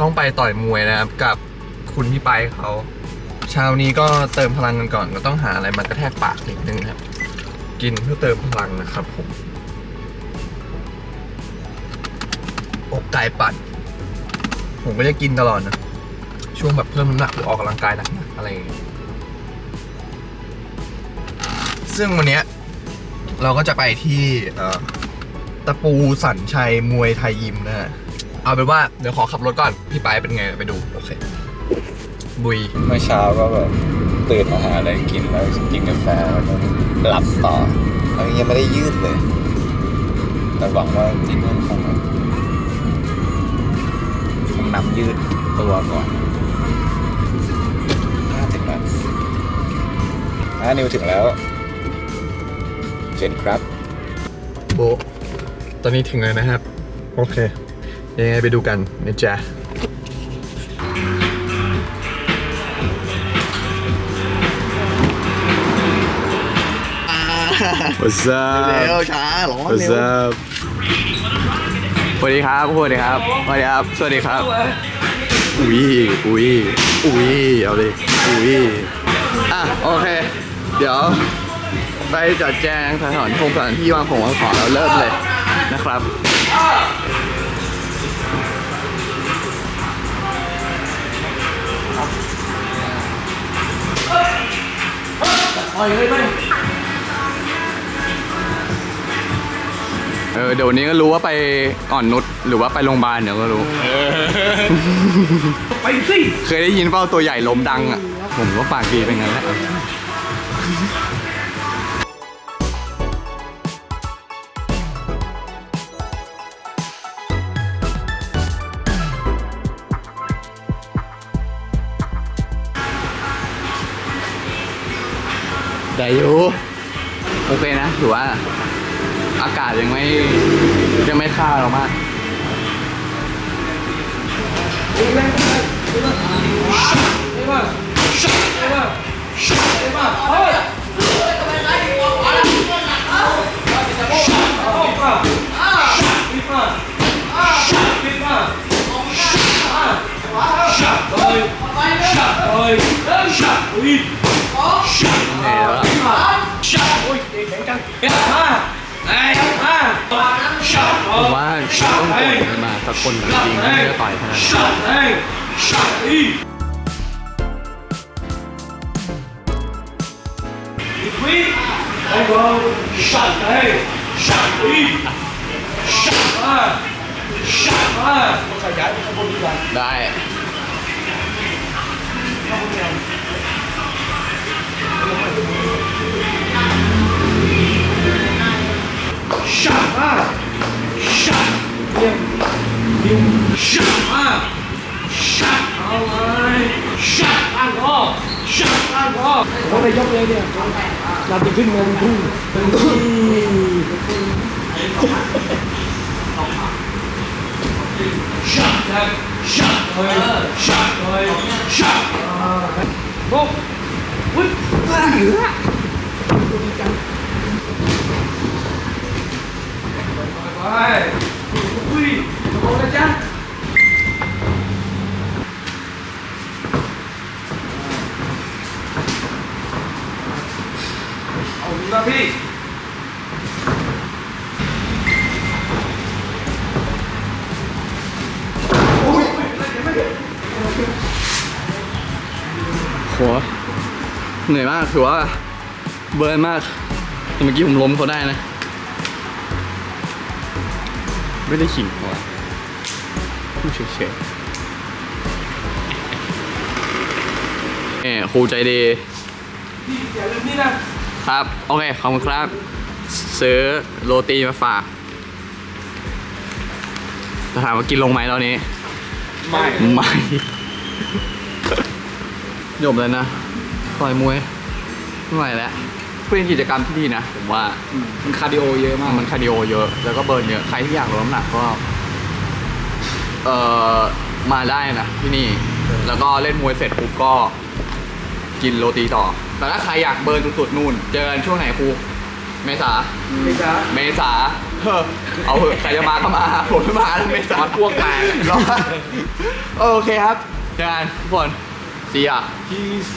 ต้องไปต่อยมวยนะครับ กับคุณพี่ไปเขาเช้านี้ก็เติมพลังกันก่อนก็ต้องหาอะไรมากระแทกปากนิดนึงครับ กินเพื่อเติมพลังนะครับผมอกไก่ปั่นผมก็จะกินตลอดนะ ช่วงแบบเพิ่มน้ำหนักหรือออกกำลังกายหนักๆอะไรอย่างเงี้ยซึ่งวันเนี้ยเราก็จะไปที่ตะปูสันชัยมวยไทยยิมนะฮะ เอาเป็นว่าเดี๋ยวขอขับรถก่อน พี่ไปเป็นไงไปดู โอเค บุย เมื่อเช้าก็แบบตื่นมาหาอะไรกินแล้วกินกาแฟแล้วก็หลับต่อแล้วยังไม่ได้ยืดเลย แต่หวังว่าที่นู่นคงคงนำยืดตัวก่อนน่าถึงแล้วอ่านิวถึงแล้วเชิญครับ โบะตอนนี้ถึงแล้วนะครับ โอเค ยังไงไปดูกันนะจ๊ะ What's เร็ up วช้าร้อน What's เร็ว up สวัสดีครับสวัสดีครับสวัสดีครับ สวัสดีครับ อุ้ยอุ้ยอุ้ยเอาเลยอุ้ยอะโอเค เดี๋ยว ไปจัดแจงสถานที่สถานที่วางของวางของแล้วเริ่มเลยนะครับ เออเดี๋ยววันนี้ก็รู้ว่าไปอ่อนนุชหรือว่าไปโรงพยาบาลเดี๋ยวก็รู้ ไปสิเคยได้ยินเปล่าตัวใหญ่ล้มดังอะ ผมก็ปากดีเป็นงั้นแหละ ได้อยู่โอเคนะถือว่าอากาศยังไม่ยังไม่ฆ่าเรามากเหนื่อยแล้ว ผมว่าต้องโกรธกันมาสักคนจริงๆที่จะต่อยขนาดนั้ได้ ผมได้ยกเลยเนี่ยนาทีขึ้นเงินทุ่งโอ้วุ้ยเหลือไปอุ้ยโอ้นะจ๊ะ เอาดูนะพี่โหเหนื่อยมากถือว่าเบิร์นมากแต่เมื่อกี้ผมล้มเขาได้นะ ไม่ได้ขิงเขาอะพูดเฉยๆเอ่ครูใจดีพี่อย่าลืมนี่นะ ครับ โอเค ขอบคุณครับ ซื้อโรตีมาฝากจะถามว่ากินลงไหมตอนนี้ ไม่ไม่จบเลยนะต่อยมวยไม่ไหวแล้วเป็นกิจกรรมที่ดีนะผมว่ามันคาร์ดิโอเยอะมากมันคาร์ดิโอเยอะแล้วก็เบิร์นเยอะใครที่อยากลดน้ำหนักก็เอ่อมาได้นะที่นี่ แล้วก็เล่นมวยเสร็จปุ๊บก็ กินโรตีต่อ แต่ถ้าใครอยากเบิร์นสุดๆนู่น เจอกันช่วงไหนครู เมษา ไม่จ้าเมษาเออเอาเถอะใครจะมาก็มา ผมไม่มาแล้วไม่สอนพวกแตกรอโอเคครับเจอกันทุกคน see ya Peace